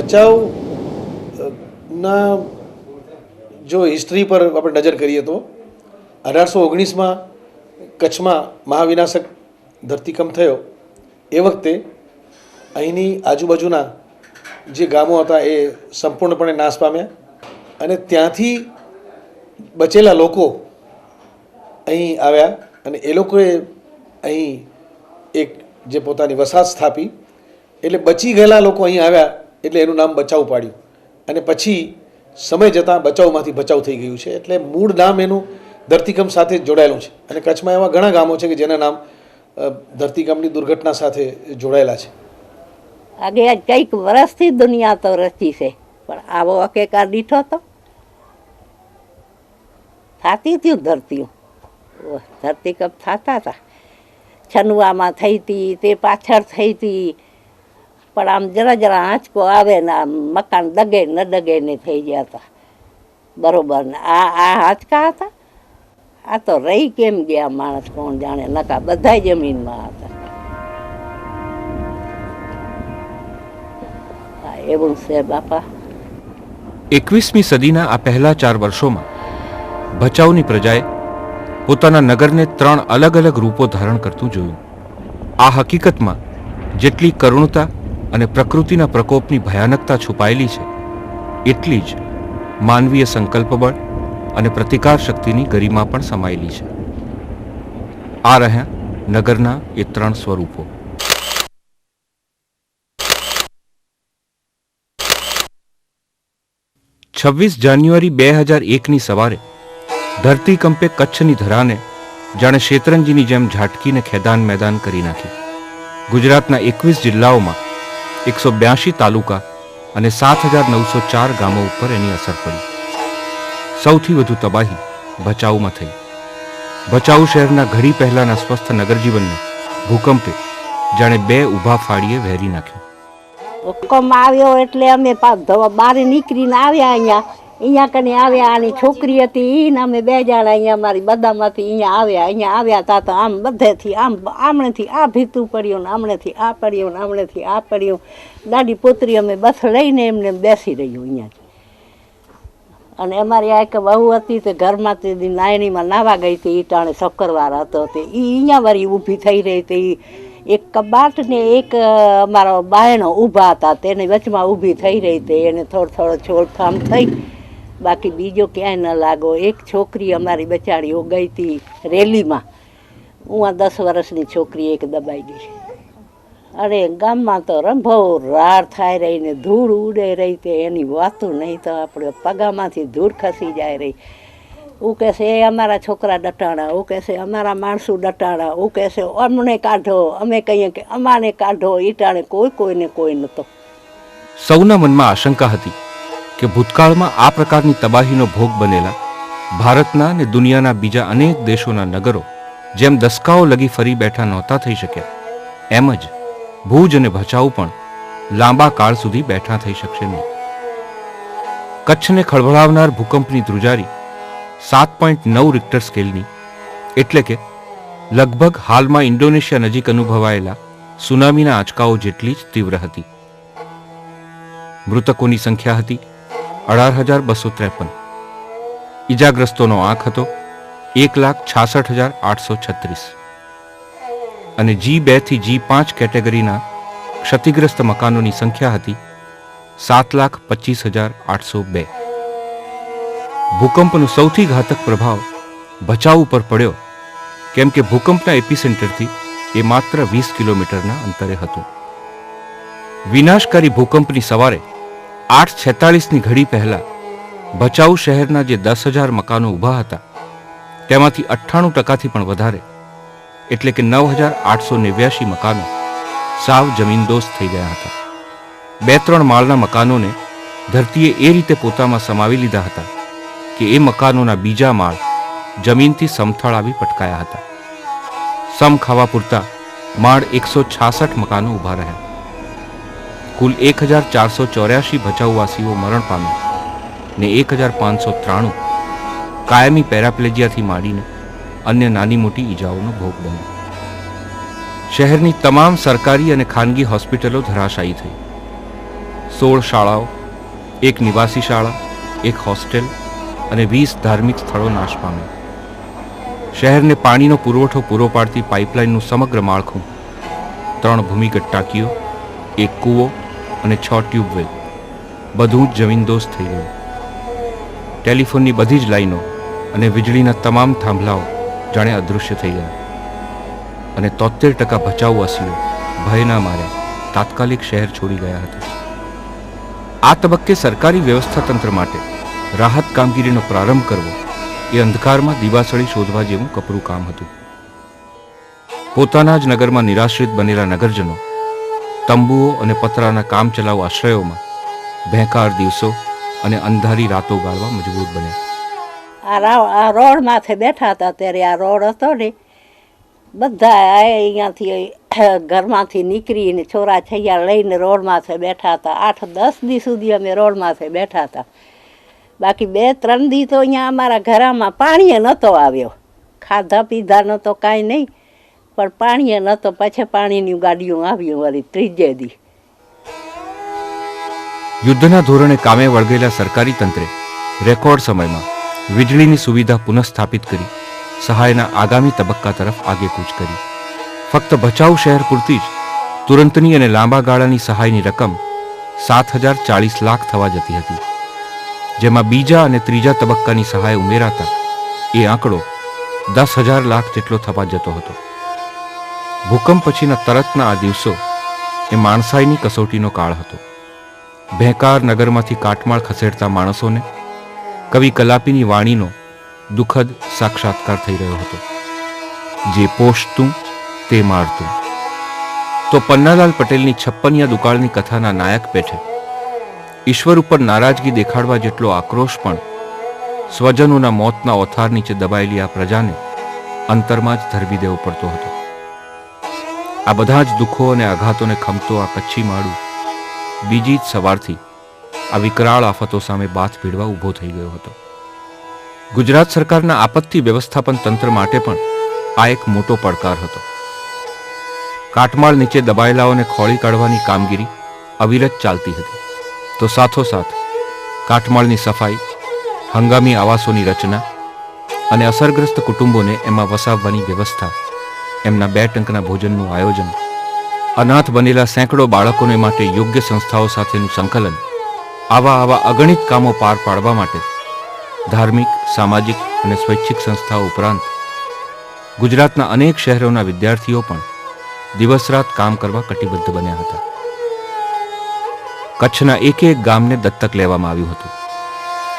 બચાવ ના, જો હિસ્ટ્રી પર આપણે નજર કરીએ તો, અઢારસો ઓગણીસમાં કચ્છમાં મહાવિનાશક ધરતીકંપ થયો. એ વખતે અહીંની આજુબાજુના જે ગામો હતા એ સંપૂર્ણપણે નાશ પામ્યા અને ત્યાંથી બચેલા લોકો અહીં આવ્યા અને એ લોકોએ અહીં એક જે પોતાની વસાહત સ્થાપી. એટલે બચી ગયેલા લોકો અહીં આવ્યા એટલે એનું નામ બચાવ પાડ્યું. અને પછી સમય જતાં બચાવમાંથી બચાવ થઈ ગયું છે. એટલે મૂળ નામ એનું ધરતીકંપ સાથે જોડાયેલું છે. અને કચ્છમાં એવા ઘણા ગામો છે કે જેના નામ ધરતીકંપની દુર્ઘટના સાથે જોડાયેલા છે. આગે કંઈક વર્ષથી દુનિયા તો રચી છે. પણ આવો અકેકાર દીઠો તો. થાતી થયું ધરતી ધરતીકંપ થતા હતા છનુઆમાં થઈ હતી તે પાછળ થઈ હતી પણ આમ જરા જરા આંચકો આવે ને આમ મકાન દગે ન દગે ને થઈ ગયા હતા. બરોબર ને આ આ આંચકા હતા? આ તો રહી કેમ ગયા માણસ, કોણ જાણે? નકા બધાય જમીનમાં હતા. એવું છે બાપા. એકવીસમી સદીના આ પહેલા ચાર વર્ષોમાં ભચાઉની પ્રજાએ પોતાના નગરને ત્રણ અલગ અલગ રૂપો ધારણ કરતું જોયું. આ હકીકતમાં જેટલી કરુણતા અને પ્રકૃતિના પ્રકોપની ભયાનકતા છુપાયેલી છે. એટલી જ માનવીય સંકલ્પબળ અને પ્રતિકાર શક્તિની ગરિમા પણ સમાયેલી છે. આ રહ્યા નગરના એ ત્રણ સ્વરૂપો. છવ્વીસ જાન્યુઆરી બે હજાર એકની સવારે ધરતીકંપે કચ્છની ધરાને જાણે શેતરંજીની જેમ ઝાટકીને ખેદાન મેદાન કરી નાખી. ગુજરાતના એકવીસ જિલ્લાઓમાં એકસો બ્યાસી તાલુકા અને સાત હજાર નવસો ચાર ગામો ઉપર એની અસર પડી. સૌથી વધુ તબાહી ભચાઉમાં થઈ. ભચાઉ શહેરના ઘડી પહેલાના સ્વસ્થ નગરજીવનને ભૂકંપે જાણે બે ઊભા ફાળીએ વહેરી નાખ્યું. ભૂકંપ આવ્યો એટલે અમે બહાર નીકળીને આવ્યા અહીંયા. અહીંયા કને આવ્યા આની છોકરી હતી એના અમે બે જણા અહીંયા મારી બધામાંથી અહીંયા આવ્યા અહીંયા આવ્યા તા તો આમ બધેથી, આમ આમણેથી આ ભીતું પડ્યું ને આમણેથી આ પડ્યું ને આમણેથી આ પડ્યું. દાડી પુત્રી અમે બસ લઈને એમને બેસી રહ્યું અહીંયા અને અમારી આ એક વહુ હતી તે ઘરમાંથી નાયણીમાં નાવા ગઈ હતી એ ટાણે શક્કરવાર હતો તે. એ અહીંયા વાળી ઊભી થઈ રહી હતી. એક કબાટ ને એક અમારો બાયણો ઊભા હતા, તેને વચમાં ઊભી થઈ રહી હતી. એને થોડો થોડો છોડથામ થઈ બાકી બીજો ક્યાંય ન લાગો. એક છોકરી અમારી બચાડી ગઈ હતી રેલીમાં. હું આ દસ વર્ષની છોકરી એક દબાઈ ગઈ. અરે ગામમાં તો રંભો રાડ થાય રહી ને ધૂળ ઉડે રહી તે એની વાતું નહીં તો આપણે પગામાંથી ધૂળ ખસી જાય રહી. હું કહેશે, એ અમારા છોકરા ડટાણા. હું કહેશે, અમારા માણસો ડટાણા. હું કહેશે, અમને કાઢો, અમે કહીએ કે અમાને કાઢો. ઈટાણે કોઈ કોઈને કોઈ નહોતો. સૌના મનમાં આશંકા હતી. કે ભૂતકાળમાં આ પ્રકારની તબાહીનો ભોગ બનેલા ભારતના અને દુનિયાના બીજા અનેક દેશોના નગરો, જેમ દસકાઓ લગી ફરી બેઠા નહોતા થઈ શક્યા, એમ જ ભુજ અને ભચાઉ પણ લાંબા કાળ સુધી બેઠા થઈ શકશે નહીં. કચ્છને ખળભળાવનાર ભૂકંપની ધ્રુજારી સાત પોઈન્ટ નવ રિક્ટર સ્કેલની, એટલે કે લગભગ હાલમાં ઇન્ડોનેશિયા નજીક અનુભવાયેલા સુનામીના આંચકાઓ જેટલી જ તીવ્ર હતી. મૃતકોની સંખ્યા હતી અઢાર હજાર બસો ત્રેપન. ઈજાગ્રસ્તોનો આંખ હતો એક લાખ છાસઠ હજાર આઠસો છત્રીસ. અને જી બેથી જી પાંચ કેટેગરીના ક્ષતિગ્રસ્ત મકાનોની સંખ્યા હતી સાત લાખ પચીસ હજાર આઠસો બે. ભૂકંપનો સૌથી ઘાતક પ્રભાવ ભચાઉ ઉપર પડ્યો, કેમ કે ભૂકંપના એપિસેન્ટરથી એ માત્ર વીસ કિલોમીટરના અંતરે હતું. વિનાશકારી ભૂકંપની સવારે આઠ છેતાળીસની ઘડી પહેલાં ભચાઉ શહેરના જે દસ હજાર મકાનો ઊભા હતા, તેમાંથી અઠ્ઠાણું ટકાથી પણ વધારે, એટલે કે નવ હજાર આઠસો નેવ્યાશી મકાનો સાવ જમીનદોસ્ત થઈ ગયા હતા. બે ત્રણ માળના મકાનોને ધરતીએ એ રીતે પોતામાં સમાવી લીધા હતા કે એ મકાનોના બીજા માળ જમીનથી સમથળ આવી પટકાયા હતા. સમ ખાવા પૂરતા માળ એકસો છાસઠ મકાનો ઊભા રહ્યા. કુલ એક હજાર ચારસો ચોર્યાસી ભચાઉવાસીઓ મરણ પામ્યા ને એક હજાર પાંચસો ત્રાણું કાયમી પેરાપ્લેજિયાથી માંડીને અન્ય નાની મોટી ઈજાઓનો ભોગ બન્યો. શહેરની તમામ સરકારી અને ખાનગી હોસ્પિટલો ધરાશાયી થઈ. સોળ શાળાઓ, એક નિવાસી શાળા, એક હોસ્ટેલ અને વીસ ધાર્મિક સ્થળો નાશ પામ્યા. શહેરને પાણીનો પુરવઠો પૂરો પાડતી પાઇપલાઇનનું સમગ્ર માળખું, ત્રણ ભૂમિગત ટાંકીઓ, એક કૂવો અને છ ટ્યુબવેલ બધું જ જમીનદોસ્ત થઈ ગયું. ટેલિફોનની બધી જ લાઈનો અને વીજળીના તમામ થાંભલાઓ જાણે અદૃશ્ય થઈ ગયા. અને તોતેર ટકા બચાવવાસીઓ ભયના માર્યા તાત્કાલિક શહેર છોડી ગયા હતા. આ તબક્કે સરકારી વ્યવસ્થા તંત્ર માટે રાહત કામગીરીનો પ્રારંભ કરવો એ અંધકારમાં દિવાસળી શોધવા જેવું કપરું કામ હતું. પોતાના જ નગરમાં નિરાશ્રિત બનેલા નગરજનો તંબુઓ અને પતરાના કામચલાઉ આશ્રયોમાં ભેંકાર દિવસો અને અંધારી રાતો ગાળવા મજબૂત બન્યા. આ રોડ માથે બેઠા હતા ત્યારે આ રોડ હતો ને, બધા અહીંયાથી ઘરમાંથી નીકળીને છોરા છૈયા લઈને રોડ માથે બેઠા હતા. આઠ દસ દી સુધી અમે રોડ માથે બેઠા હતા. બાકી બે ત્રણ દી તો અહીંયા અમારા ઘરમાં પાણીએ નહોતો આવ્યો. ખાધા પીધા નહોતો કાંઈ નહીં. પણ પાણીએ તો પાછા પાણીની ગાડીઓ આવ્યું વળી ત્રીજે દી. યુદ્ધના ધોરણે કામે વળગેલા સરકારી તંત્રે રેકોર્ડ સમયમાં વીજળીની સુવિધા પુનઃસ્થાપિત કરી સહાયના આગામી તબક્કા તરફ આગેકૂચ કરી. ફક્ત ભચાઉ શહેર પૂરતી જ તુરંતની અને લાંબા ગાળાની સહાયની રકમ સાત હજાર ચાળીસ લાખ થવા જતી હતી. જેમાં બીજા અને ત્રીજા તબક્કાની સહાય ઉમેરાતા એ આંકડો દસ હજાર લાખ જેટલો થવા જતો હતો. ભૂકંપ પછીના તરતના આ દિવસો એ માણસાઈની કસોટીનો કાળ હતો. ભેંકાર નગરમાંથી કાટમાળ ખસેડતા માણસોને કવિ કલાપીની વાણીનો દુઃખદ સાક્ષાત્કાર થઈ રહ્યો હતો. જે પોષતું તે મારતું. તો પન્નાલાલ પટેલની છપ્પનિયા દુકાળની કથાના નાયક પેઠે ઈશ્વર ઉપર નારાજગી દેખાડવા જેટલો આક્રોશ પણ સ્વજનોના મોતના ઓથાર નીચે દબાયેલી આ પ્રજાને અંતરમાં જ ધરવી દેવો પડતો હતો. આ બધા જ દુઃખો અને આઘાતોને ખમતો આ કચ્છી માળું. બીજી જ સવારથી આ વિકરાળ આફતો સામે બાથ ભીડવા ઊભો થઈ ગયો હતો. ગુજરાત સરકારના આપત્તિ વ્યવસ્થાપન તંત્ર માટે પણ આ એક મોટો પડકાર હતો. કાટમાળ નીચે દબાયેલાઓને ખોળી કાઢવાની કામગીરી અવિરત ચાલતી હતી. તો સાથોસાથ કાટમાળની સફાઈ, હંગામી આવાસોની રચના અને અસરગ્રસ્ત કુટુંબોને એમાં વસાવવાની વ્યવસ્થા એમના બે ટંકના ભોજનનું આયોજન. અનાથ બનેલા સેંકડો બાળકોને માટે યોગ્ય સંસ્થાઓ સાથેનું સંકલન. આવા આવા અગણિત કામો પાર પાડવા માટે ધાર્મિક, સામાજિક અને સ્વૈચ્છિક સંસ્થાઓ ઉપરાંત ગુજરાતના અનેક શહેરોના વિદ્યાર્થીઓ પણ દિવસ રાત કામ કરવા કટિબદ્ધ બન્યા હતા. કચ્છના એક એક ગામને દત્તક લેવામાં આવ્યું હતું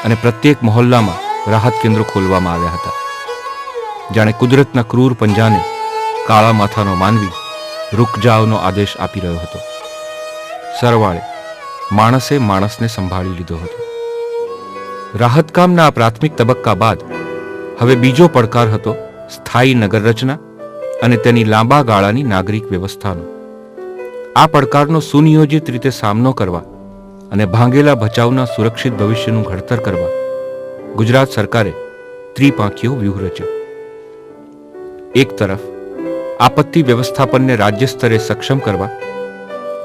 અને પ્રત્યેક મહોલ્લામાં રાહત કેન્દ્રો ખોલવામાં આવ્યા હતા. જાણે કુદરતના ક્રૂર પંજાને કાળા માથાનો માનવી રૂક જાઓનો આદેશ આપી રહ્યો હતો. સરવાળે માણસે માણસને સંભાળી લીધો હતો. રાહત કામના આ પ્રાથમિક તબક્કા બાદ હવે બીજો પડકાર હતો સ્થાયી નગર અને તેની લાંબા ગાળાની નાગરિક વ્યવસ્થાનો. આ પડકારનો સુનિયોજિત રીતે સામનો કરવા અને ભાંગેલા ભચાઉના સુરક્ષિત ભવિષ્યનું ઘડતર કરવા ગુજરાત સરકારે ત્રિપાંખીયો વ્યૂહ રચ્યો. એક તરફ આપત્તિ વ્યવસ્થાપનને રાજ્ય સ્તરે સક્ષમ કરવા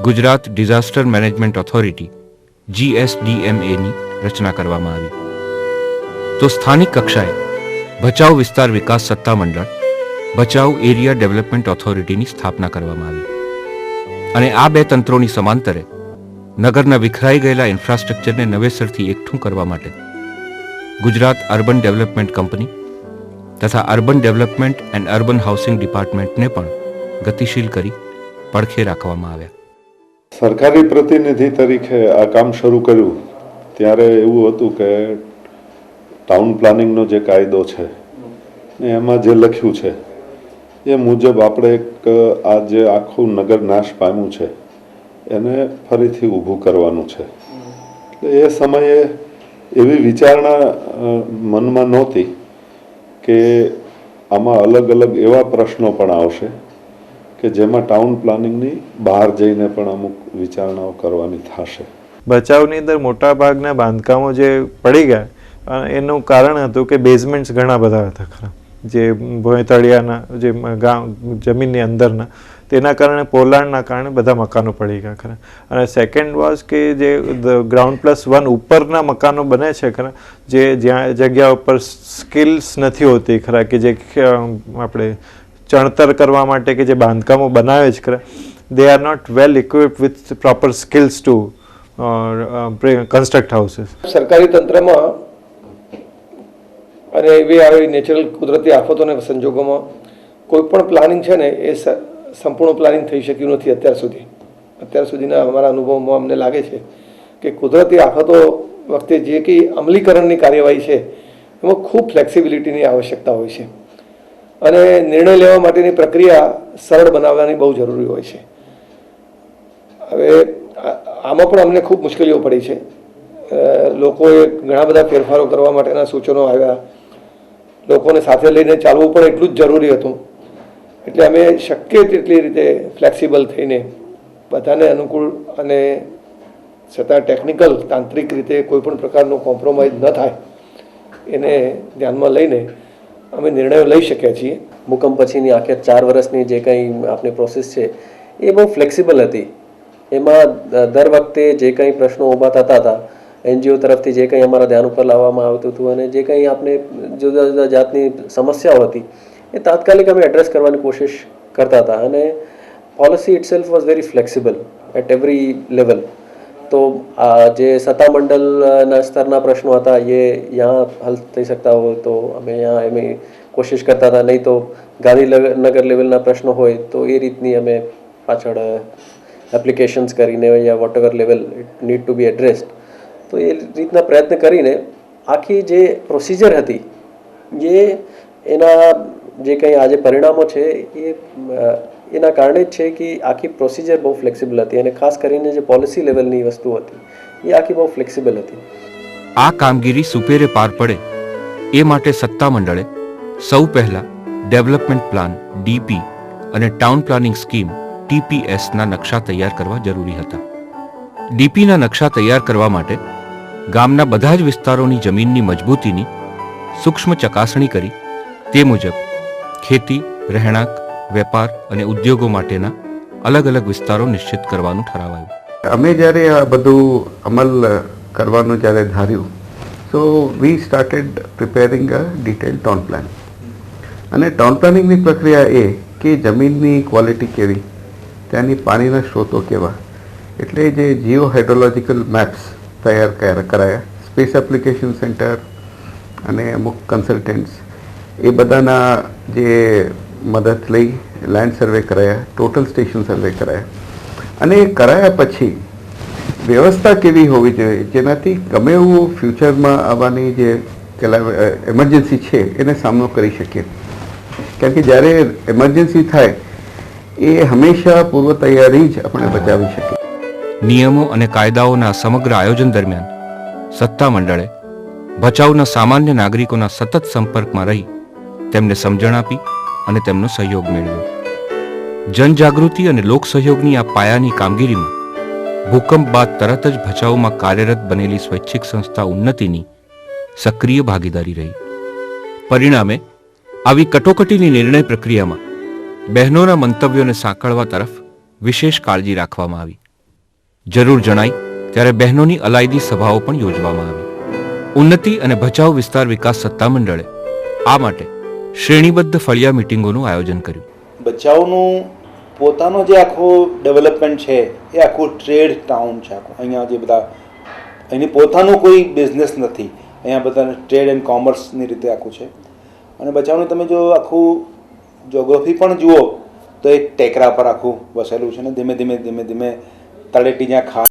ગુજરાત ડિઝાસ્ટર મેનેજમેન્ટ ઓથોરિટી, જીએસડીએમએની રચના કરવામાં આવી. તો સ્થાનિક કક્ષાએ ભચાઉ વિસ્તાર વિકાસ સત્તામંડળ ભચાઉ એરિયા ડેવલપમેન્ટ ઓથોરિટીની સ્થાપના કરવામાં આવી. અને આ બે તંત્રોની સમાંતરે નગરના વિખરાઈ ગયેલા ઇન્ફ્રાસ્ટ્રક્ચરને નવેસરથી એકઠું કરવા માટે ગુજરાત અર્બન ડેવલપમેન્ટ કંપની તથા urban development and urban housing ડિપાર્ટમેન્ટને પણ ગતિશીલ કરી પડખે રાખવામાં આવ્યા. સરકારી પ્રતિનિધિ તરીકે આ કામ શરૂ કર્યું, ત્યારે એવું હતું કે ટાઉન પ્લાનિંગનો જે કાયદો છે એમાં જે લખ્યું છે, એ મુજબ આપણે એક, આ જે આખું નગર નાશ પામ્યું છે, એને ફરીથી ઊભું કરવાનું છે. એ સમયે એવી વિચારણા મનમાં નહોતી કે આમાં અલગ અલગ એવા પ્રશ્નો પણ આવશે કે જેમાં ટાઉન પ્લાનિંગની બહાર જઈને પણ અમુક વિચારણાઓ કરવાની થશે. બચાવની અંદર મોટા ભાગના બાંધકામો જે પડી ગયા એનું કારણ હતું કે બેઝમેન્ટ્સ ઘણા બધા હતા ખરા. જે ભોયતળિયાના, જે ગામ, જમીનની અંદરના તેના કારણે, પોલાણના કારણે બધા મકાનો પડી ગયા, ખરા. અને સેકન્ડ વોઝ કે જે ગ્રાઉન્ડ પ્લસ વન ઉપરના મકાનો બને છે, ખરા, જે જ્યાં જગ્યા ઉપર સ્કિલ્સ નથી હોતી, ખરા, કે જે આપણે ચણતર કરવા માટે કે જે બાંધકામો બનાવે છે, ખરા they are not well equipped with proper skills to construct houses સરકારી તંત્રમાં અને એવી આવી નેચરલ કુદરતી આફતોના સંજોગોમાં કોઈ પણ પ્લાનિંગ છે ને એ સંપૂર્ણ પ્લાનિંગ થઈ શક્યું નથી અત્યાર સુધી. અત્યાર સુધીના અમારા અનુભવમાં અમને લાગે છે કે કુદરતી આફતો વખતે જે કંઈ અમલીકરણની કાર્યવાહી છે, એમાં ખૂબ ફ્લેક્સિબિલિટીની આવશ્યકતા હોય છે. અને નિર્ણય લેવા માટેની પ્રક્રિયા સરળ બનાવવાની બહુ જરૂરી હોય છે. હવે આમાં પણ અમને ખૂબ મુશ્કેલીઓ પડી છે. લોકોએ ઘણા બધા ફેરફારો કરવા માટેના સૂચનો આવ્યા. લોકોને સાથે લઈને ચાલવું પણ એટલું જ જરૂરી હતું. એટલે અમે શક્ય તેટલી રીતે ફ્લેક્સિબલ થઈને બધાને અનુકૂળ અને છતાં ટેકનિકલ તાંત્રિક રીતે કોઈપણ પ્રકારનો કોમ્પ્રોમાઇઝ ન થાય, એને ધ્યાનમાં લઈને અમે નિર્ણયો લઈ શક્યા છીએ. ભૂકંપ પછીની આખરે ચાર વર્ષની જે કંઈ આપની પ્રોસેસ છે, એ બહુ ફ્લેક્સિબલ હતી. એમાં દર વખતે જે કંઈ પ્રશ્નો ઊભા થતા હતા, એનજીઓ તરફથી જે કંઈ અમારા ધ્યાન ઉપર લાવવામાં આવતું હતું અને જે કંઈ આપણે જુદા જુદા જાતની સમસ્યાઓ હતી એ તાત્કાલિક અમે એડ્રેસ કરવાની કોશિશ કરતા હતા અને policy itself was very flexible at every level તો આ જે સત્તામંડળના સ્તરના પ્રશ્નો હતા, એ યહાં હલ થઈ શકતા હોય તો અમે અહીંયા એમની કોશિશ કરતા હતા. નહીં તો ગાંધીનગર લેવલના પ્રશ્નો હોય તો એ રીતની અમે પાછળ એપ્લિકેશન્સ કરીને યા whatever level it need to be addressed તો એ રીતના પ્રયત્ન કરીને આખી જે પ્રોસિજર હતી, એ એના જે કંઈ આજે પરિણામો છે, એ એના કારણે જ છે કે આખી પ્રોસિજર બહુ ફ્લેક્સિબલ હતી અને ખાસ કરીને જે પોલિસી લેવલની વસ્તુ હતી, એ આખી બહુ ફ્લેક્સિબલ હતી. આ કામગીરી સુપેરે પાર પડે, એ માટે સત્તામંડળે સૌ પહેલા ડેવલપમેન્ટ પ્લાન ડીપી અને ટાઉન પ્લાનિંગ સ્કીમ ટીપીએસના નકશા તૈયાર કરવા જરૂરી હતા. ડીપીના નકશા તૈયાર કરવા માટે ગામના બધા જ વિસ્તારોની જમીનની મજબૂતીની સૂક્ષ્મ ચકાસણી કરી, તે મુજબ ખેતી, રહેણાંક, વેપાર અને ઉદ્યોગો માટેના અલગ અલગ વિસ્તારો નિશ્ચિત કરવાનું ઠરાવાયું. અમે જ્યારે આ બધું અમલ કરવાનું જ્યારે ધાર્યું so we started preparing a detail town plan અને ટાઉન પ્લાનિંગની પ્રક્રિયા એ કે જમીનની ક્વોલિટી કેવી, ત્યાંની પાણીના સ્ત્રોતો કેવા, એટલે જે જીઓ હાઇડ્રોલોજીકલ મેપ્સ તૈયાર કર- કરાયા સ્પેસ એપ્લિકેશન સેન્ટર અને અમુક કન્સલ્ટન્ટ્સ એ બધાના જે મદદ લઈ લેન્ડ સર્વે કરાયા ટોટલ સ્ટેશન સર્વે કરાયા. અને એ કરાયા પછી વ્યવસ્થા કેવી હોવી જોઈએ? જેનાથી ગમે એવું ફ્યુચરમાં આવવાની જે એમરજન્સી છે, એને સામનો કરી શકીએ. કારણ કે જ્યારે એમરજન્સી થાય, એ હંમેશા પૂર્વ તૈયારી જ આપણે બચાવી શકીએ. નિયમો અને કાયદાઓના સમગ્ર આયોજન દરમિયાન સત્તામંડળે ભચાઉના સામાન્ય નાગરિકોના સતત સંપર્કમાં રહી તેમને સમજણ આપી અને તેમનો સહયોગ મેળવ્યો. જનજાગૃતિ અને લોક સહયોગની આ પાયાની કામગીરીમાં ભૂકંપ બાદ તરત જ ભચાઉમાં કાર્યરત બનેલી સ્વૈચ્છિક સંસ્થા ઉન્નતિની સક્રિય ભાગીદારી રહી. પરિણામે, આવી કટોકટીની નિર્ણય પ્રક્રિયામાં બહેનોના મંતવ્યોને સાંકળવા તરફ વિશેષ કાળજી રાખવામાં આવી. જરૂર જણાય, ત્યારે બહેનોની અલાયદી સભાઓ પણ યોજવામાં આવી. ઉન્નતિ અને ભચાઉ વિસ્તાર વિકાસ સત્તામંડળે આ માટે શ્રેણીબદ્ધ ફળિયા મિટિંગોનું આયોજન કર્યું. બચાવનું પોતાનો જે આખો ડેવલપમેન્ટ છે, એ આખું ટ્રેડ ટાઉન છે, આખું. અહીંયા જે બધા, એની પોતાનું કોઈ બિઝનેસ નથી. અહીંયા બધા ટ્રેડ એન્ડ કોમર્સની રીતે આખું છે. અને બચાવનું તમે જો આખું જોગ્રાફી પણ જુઓ, તો એક ટેકરા પર આખું વસેલું છે ને ધીમે ધીમે ધીમે ધીમે તળેટી જ્યાં ખા